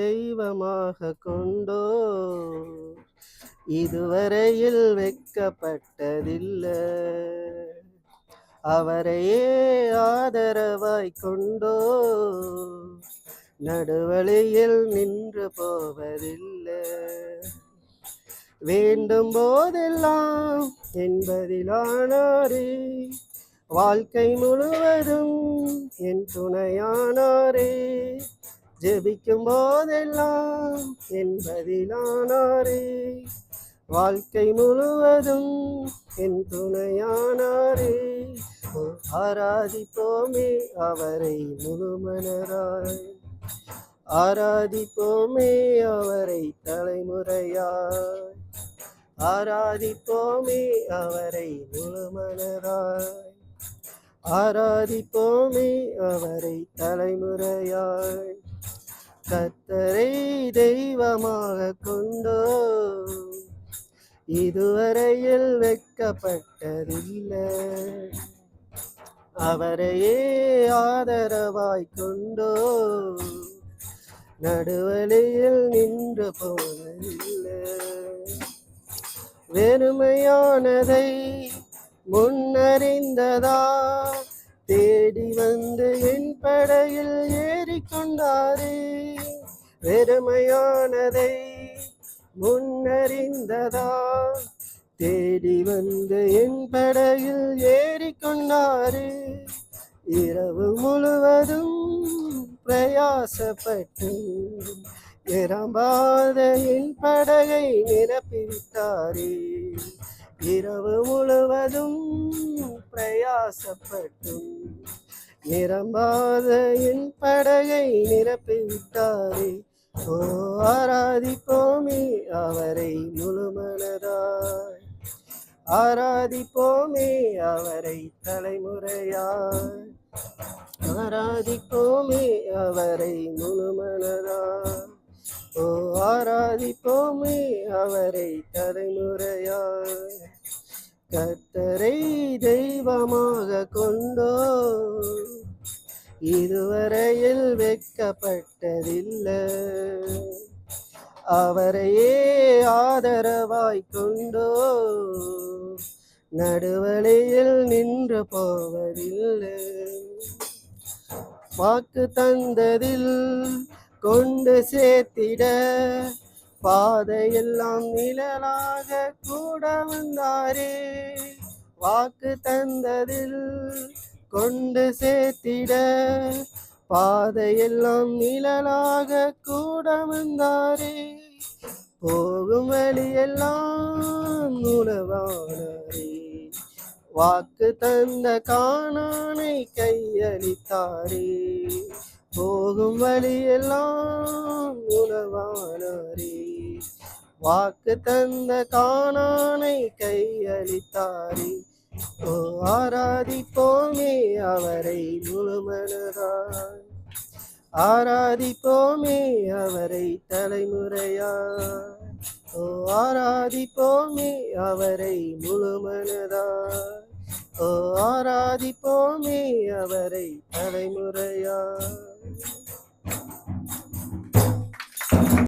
தெய்வமாக கொண்டோ இதுவரையில் வெக்கப்பட்டதில்லை. அவரையே ஆதரவாய் கொண்டோ நடுவழியில் நின்று போவதில்லை. வேண்டும் போதெல்லாம் என்பதிலானாரே. வாழ்க்கை முழுவதும் என் துணையானாரே. ஜெபிக்கும் போதெல்லாம் என்பதிலானாரே. வாழ்க்கை முழுவதும் என் துணையானாரே. ஆராதிப்போமே அவரை முழுமனராய் ஆராதிப்போமே அவரை தலைமுறையாய். ஆராதிப்போமே அவரை முழுமனராய் ஆராதிப்போமே அவரை தலைமுறையாய். கத்தரை தெய்வமாக கொண்டோ? இதுவரையில் வைக்கப்பட்டதில்லை. அவரையே ஆதரவாய் கொண்டோ? நடுவழியில் நின்று போனதில்லை வெறுமையானதை முன்னறிந்ததா? தேடி வந்து என் படையில் ஏறிக்கொண்டாரே பெருமையானதை முன்னறிந்ததா? தேடி வந்து என் படையில் ஏறிக்கொண்டாரு. இரவு முழுவதும் பிரயாசப்பட்டு நிரம்பாத என் படகை நிரப்பிவிட்டாரே இரவு முழுவதும் பிரயாசப்பட்டும் நிரம்பாத என் படகை நிரப்பிவிட்டாரே ஓ ஆராதிப்போமே அவரை முழுமனதாய். ஆராதிப்போமே அவரை தலைமுறையாய். ஆராதிப்போமே அவரை முழுமனதாய். ஓ ஆராதிப்போமே அவரை தலைமுறையாய். கத்தரை தெய்வமாக கொண்டோ இதுவரையில் வெட்கப்பட்டதில்லை அவரையே ஆதரவாய் கொண்டோ நடுவழியில் நின்று போவதில்லை. வாக்கு தந்ததில் கொண்டு சேர்த்திட பாதையெல்லாம் நிழலாக கூட வந்தாரே. வாக்கு தந்ததில் கொண்டு சேர்த்திட. பாதையெல்லாம் நிழலாக கூட வந்தாரே. போகும் வழியெல்லாம் உணவானாரே வாக்கு தந்த காணானை கையளித்தாரே. போகும் வழியெல்லாம் உணவானாரே வாக்கு தந்த காணானை கையளித்தாரே. ஓ ஆராதிப்போமே அவரை முழுமனதாய். ஆராதிப்போமே அவரை தலைமுறையாய். ஓ ஆராதிப்போமே அவரை முழுமனதாய். ஓ ஆராதிப்போமே அவரை தலைமுறையாய்.